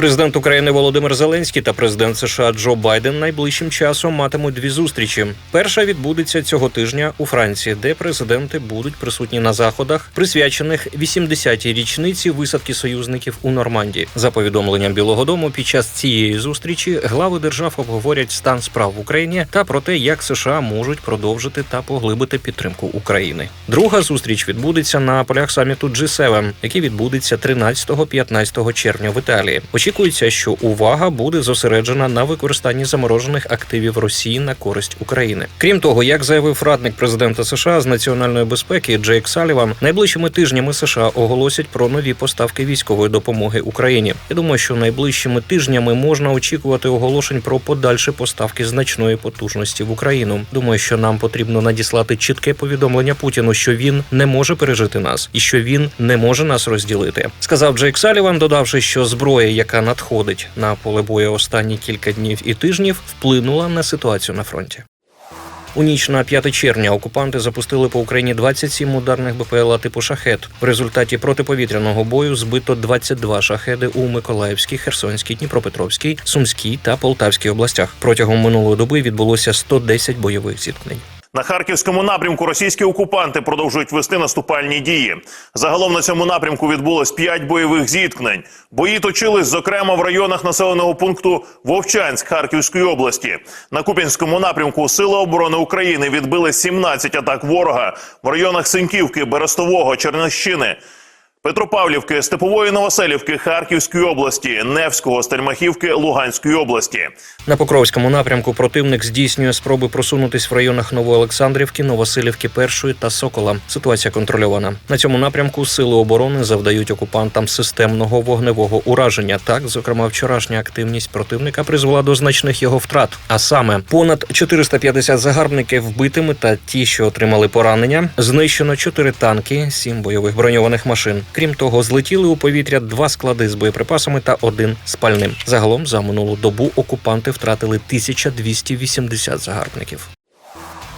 Президент України Володимир Зеленський та президент США Джо Байден найближчим часом матимуть дві зустрічі. Перша відбудеться цього тижня у Франції, де президенти будуть присутні на заходах, присвячених 80-й річниці висадки союзників у Нормандії. За повідомленням Білого Дому, під час цієї зустрічі глави держав обговорять стан справ в Україні та про те, як США можуть продовжити та поглибити підтримку України. Друга зустріч відбудеться на полях саміту G7, який відбудеться 13-15 червня в Італії. Очікується, що увага буде зосереджена на використанні заморожених активів Росії на користь України. Крім того, як заявив радник президента США з національної безпеки Джейк Саліван, найближчими тижнями США оголосять про нові поставки військової допомоги Україні. Я думаю, що найближчими тижнями можна очікувати оголошень про подальші поставки значної потужності в Україну. Думаю, що нам потрібно надіслати чітке повідомлення Путіну, що він не може пережити нас і що він не може нас розділити. Сказав Джейк Саліван, додавши, що зброя, яка надходить на поле бою останні кілька днів і тижнів, вплинула на ситуацію на фронті. У ніч на 5 червня окупанти запустили по Україні 27 ударних БПЛА типу шахет. В результаті протиповітряного бою збито 22 шахеди у Миколаївській, Херсонській, Дніпропетровській, Сумській та Полтавській областях. Протягом минулої доби відбулося 110 бойових зіткнень. На харківському напрямку російські окупанти продовжують вести наступальні дії. Загалом на цьому напрямку відбулось п'ять бойових зіткнень. Бої точились, зокрема, в районах населеного пункту Вовчанськ Харківської області. На Куп'янському напрямку Сили оборони України відбили 17 атак ворога в районах Синьківки, Берестового, Чернищини. Петропавлівки, Степової Новоселівки Харківської області, Невського, Стельмахівки Луганської області. На Покровському напрямку противник здійснює спроби просунутись в районах Новоолександрівки, Новосилівки, Першої та Сокола. Ситуація контрольована. На цьому напрямку сили оборони завдають окупантам системного вогневого ураження. Так, зокрема, вчорашня активність противника призвела до значних його втрат. А саме понад 450 загарбників вбитими та ті, що отримали поранення, знищено 4 танки, 7 бойових броньованих машин. Крім того, злетіли у повітря два склади з боєприпасами та один з пальним. Загалом за минулу добу окупанти втратили 1280 загарбників.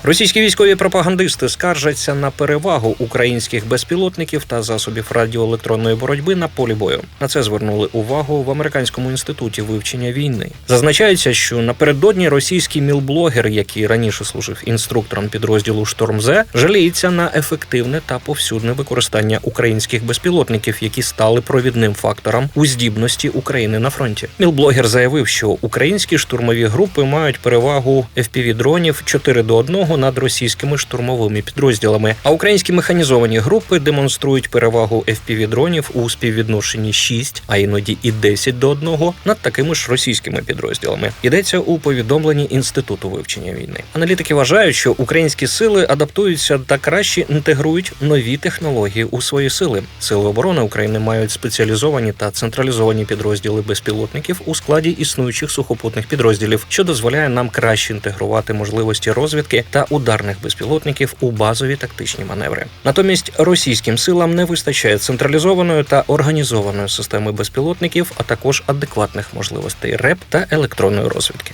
Російські військові пропагандисти скаржаться на перевагу українських безпілотників та засобів радіоелектронної боротьби на полі бою. На це звернули увагу в американському інституті вивчення війни. Зазначається, що напередодні російський мілблогер, який раніше служив інструктором підрозділу «Штормзе», жаліється на ефективне та повсюдне використання українських безпілотників, які стали провідним фактором у здібності України на фронті. Мілблогер заявив, що українські штурмові групи мають перевагу FPV-дронів 4 до 1 над російськими штурмовими підрозділами. А українські механізовані групи демонструють перевагу FPV-дронів у співвідношенні 6, а іноді і 10 до 1 над такими ж російськими підрозділами. Йдеться у повідомленні інституту вивчення війни. Аналітики вважають, що українські сили адаптуються та краще інтегрують нові технології у свої сили. Сили оборони України мають спеціалізовані та централізовані підрозділи безпілотників у складі існуючих сухопутних підрозділів, що дозволяє нам краще інтегрувати можливості розвідки та ударних безпілотників у базові тактичні маневри. Натомість російським силам не вистачає централізованої та організованої системи безпілотників, а також адекватних можливостей РЕП та електронної розвідки.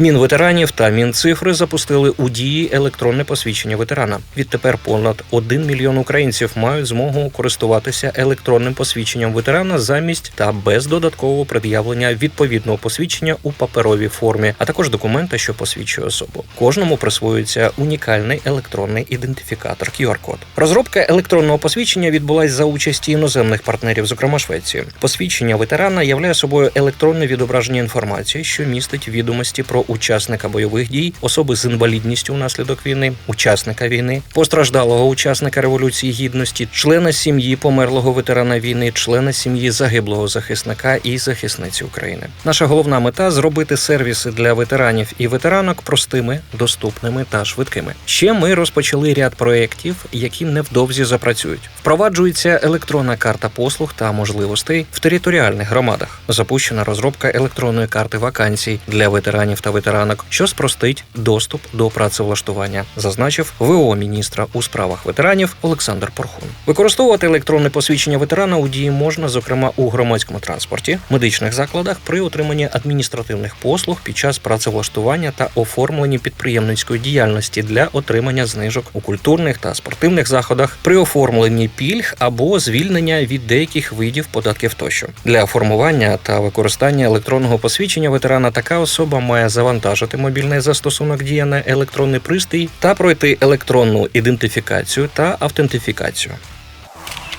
Мінветеранів та Мінцифри запустили у дії електронне посвідчення ветерана. Відтепер понад 1 мільйон українців мають змогу користуватися електронним посвідченням ветерана замість та без додаткового пред'явлення відповідного посвідчення у паперовій формі, а також документа, що посвідчує особу. Кожному присвоюється унікальний електронний ідентифікатор QR-код. Розробка електронного посвідчення відбулась за участі іноземних партнерів, зокрема Швеції. Посвідчення ветерана являє собою електронне відображення інформації, що містить відомості про учасника бойових дій, особи з інвалідністю внаслідок війни, учасника війни, постраждалого учасника революції гідності, члена сім'ї померлого ветерана війни, члена сім'ї загиблого захисника і захисниці України. Наша головна мета зробити сервіси для ветеранів і ветеранок простими, доступними та швидкими. Ще ми розпочали ряд проєктів, які невдовзі запрацюють. Впроваджується електронна карта послуг та можливостей в територіальних громадах. Запущена розробка електронної карти вакансій для ветеранів та ветеранок, що спростить доступ до працевлаштування, зазначив ВО міністра у справах ветеранів Олександр Порхун. Використовувати електронне посвідчення ветерана у дії можна, зокрема у громадському транспорті, медичних закладах при отриманні адміністративних послуг під час працевлаштування та оформленні підприємницької діяльності для отримання знижок у культурних та спортивних заходах, при оформленні пільг або звільнення від деяких видів податків тощо для формування та використання електронного посвідчення ветерана така особа має завантажити мобільний застосунок дія на електронний пристрій та пройти електронну ідентифікацію та автентифікацію.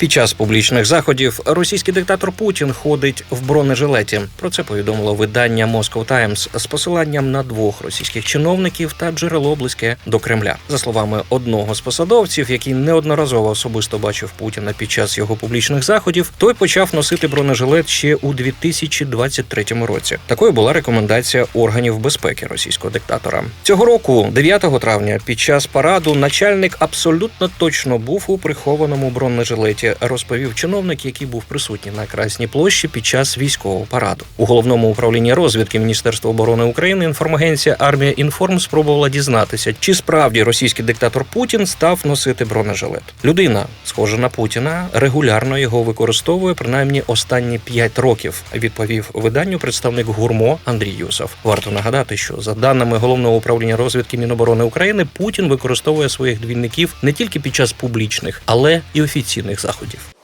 Під час публічних заходів російський диктатор Путін ходить в бронежилеті. Про це повідомило видання Moscow Times з посиланням на двох російських чиновників та джерело близьке до Кремля. За словами одного з посадовців, який неодноразово особисто бачив Путіна під час його публічних заходів, той почав носити бронежилет ще у 2023 році. Такою була рекомендація органів безпеки російського диктатора. Цього року, 9 травня, під час параду, начальник абсолютно точно був у прихованому бронежилеті, розповів чиновник, який був присутній на Красній площі під час військового параду. У головному управлінні розвідки Міністерства оборони України інформагенція Армія Інформ спробувала дізнатися, чи справді російський диктатор Путін став носити бронежилет. Людина, схожа на Путіна, регулярно його використовує принаймні останні 5 років. Відповів виданню представник гурмо Андрій Юсов. Варто нагадати, що за даними головного управління розвідки Міноборони України, Путін використовує своїх двійників не тільки під час публічних, але і офіційних заходів заходів.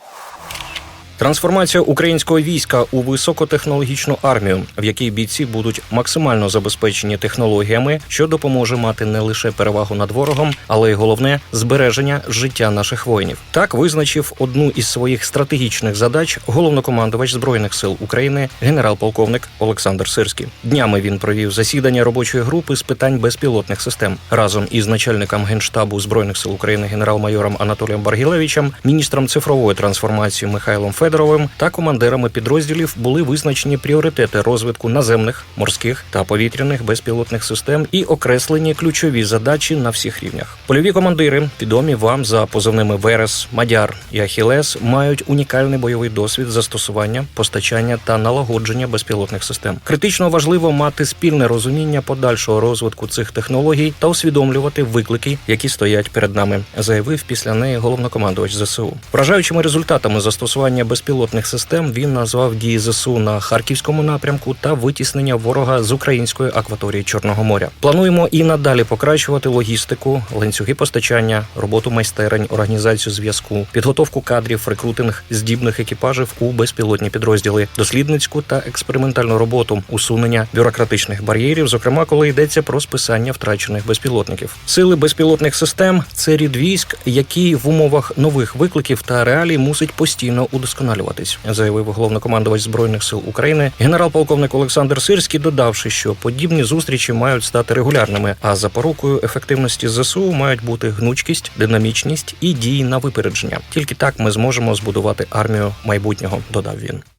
Трансформація українського війська у високотехнологічну армію, в якій бійці будуть максимально забезпечені технологіями, що допоможе мати не лише перевагу над ворогом, але й головне збереження життя наших воїнів. Так визначив одну із своїх стратегічних задач головнокомандувач збройних сил України, генерал-полковник Олександр Сирський. Днями він провів засідання робочої групи з питань безпілотних систем разом із начальником генштабу збройних сил України генерал-майором Анатолієм Баргілевичем, міністром цифрової трансформації Михайлом Федоровим та командирами підрозділів були визначені пріоритети розвитку наземних, морських та повітряних безпілотних систем і окреслені ключові задачі на всіх рівнях. Польові командири, відомі вам за позивними Верес, Мадяр і Ахілес, мають унікальний бойовий досвід застосування, постачання та налагодження безпілотних систем. Критично важливо мати спільне розуміння подальшого розвитку цих технологій та усвідомлювати виклики, які стоять перед нами, заявив після неї головнокомандувач ЗСУ. Вражаючими результатами застосування безпілотних систем він назвав дії ЗСУ на харківському напрямку та витіснення ворога з української акваторії Чорного моря. Плануємо і надалі покращувати логістику, ланцюги постачання, роботу майстерень, організацію зв'язку, підготовку кадрів, рекрутинг здібних екіпажів у безпілотні підрозділи, дослідницьку та експериментальну роботу, усунення бюрократичних бар'єрів, зокрема, коли йдеться про списання втрачених безпілотників. Сили безпілотних систем це рід військ, які в умовах нових викликів та реалій мусить постійно удосконалюватись, заявив головнокомандувач збройних сил України генерал-полковник Олександр Сирський, додавши, що подібні зустрічі мають стати регулярними, а запорукою ефективності ЗСУ мають бути гнучкість, динамічність і дії на випередження. Тільки так ми зможемо збудувати армію майбутнього. Додав він.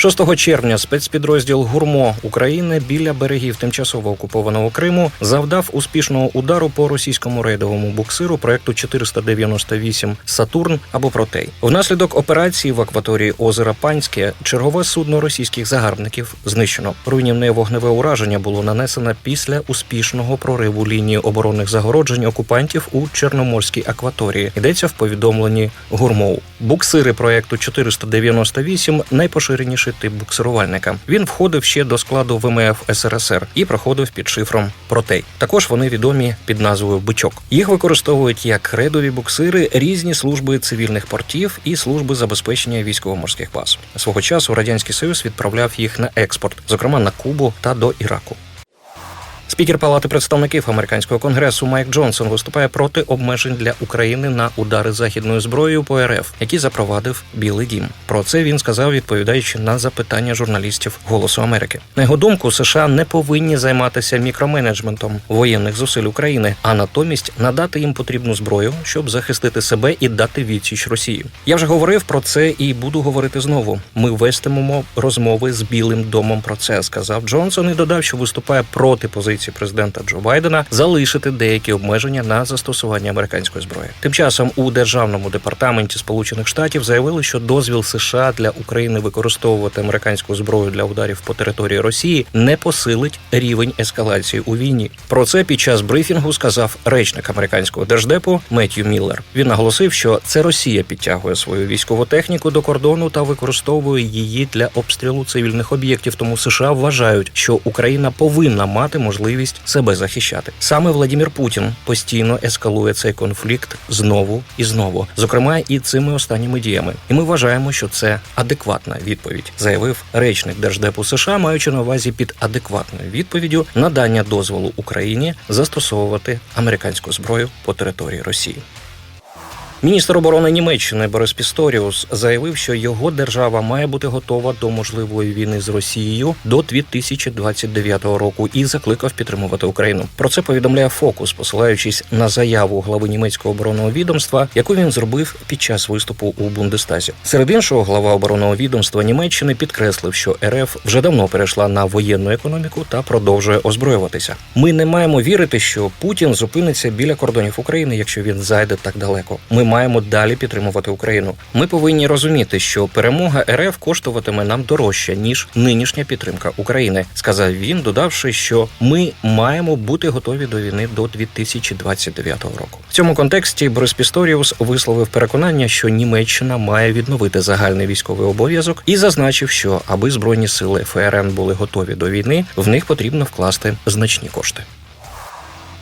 6 червня спецпідрозділ Гурмо України біля берегів тимчасово окупованого Криму завдав успішного удару по російському рейдовому буксиру проекту 498 Сатурн або Протей. Внаслідок операції в акваторії озера Панське чергове судно російських загарбників знищено. Руйнівне вогневе ураження було нанесено після успішного прориву лінії оборонних загороджень окупантів у Чорноморській акваторії. Йдеться в повідомленні Гурмоу. Буксири проекту 498 найпоширеніший тип буксирувальника. Він входив ще до складу ВМФ СРСР і проходив під шифром Протей. Також вони відомі під назвою Бичок. Їх використовують як рейдові буксири, різні служби цивільних портів і служби забезпечення військово-морських баз. Свого часу радянський союз відправляв їх на експорт, зокрема на Кубу та до Іраку. Спікер Палати представників американського конгресу Майк Джонсон виступає проти обмежень для України на удари західною зброєю по РФ, які запровадив Білий Дім. Про це він сказав, відповідаючи на запитання журналістів Голосу Америки. На його думку, США не повинні займатися мікроменеджментом воєнних зусиль України, а натомість надати їм потрібну зброю, щоб захистити себе і дати відсіч Росії. Я вже говорив про це і буду говорити знову. Ми вестимемо розмови з Білим домом про це, сказав Джонсон і додав, що виступає проти позиції адміністрації президента Джо Байдена залишити деякі обмеження на застосування американської зброї. Тим часом у державному департаменті Сполучених Штатів заявили, що дозвіл США для України використовувати американську зброю для ударів по території Росії не посилить рівень ескалації у війні. Про це під час брифінгу сказав речник американського держдепу Меттью Міллер. Він наголосив, що це Росія підтягує свою військову техніку до кордону та використовує її для обстрілу цивільних об'єктів. Тому США вважають, що Україна повинна мати можливість себе захищати. Саме Владимир Путін постійно ескалує цей конфлікт знову і знову, зокрема і цими останніми діями. І ми вважаємо, що це адекватна відповідь, заявив речник держдепу США, маючи на увазі під адекватною відповіддю надання дозволу Україні застосовувати американську зброю по території Росії. Міністр оборони Німеччини Борис Пісторіус заявив, що його держава має бути готова до можливої війни з Росією до 2029 року і закликав підтримувати Україну. Про це повідомляє Фокус, посилаючись на заяву глави німецького оборонного відомства, яку він зробив під час виступу у Бундестазі. Серед іншого, глава оборонного відомства Німеччини підкреслив, що РФ вже давно перейшла на воєнну економіку та продовжує озброюватися. Ми не маємо вірити, що Путін зупиниться біля кордонів України, якщо він зайде так далеко. Ми маємо далі підтримувати Україну. Ми повинні розуміти, що перемога РФ коштуватиме нам дорожче ніж нинішня підтримка України, сказав він, додавши, що ми маємо бути готові до війни до 2029 року. В цьому контексті Борис Пісторіус висловив переконання, що Німеччина має відновити загальний військовий обов'язок і зазначив, що аби збройні сили ФРН були готові до війни, в них потрібно вкласти значні кошти.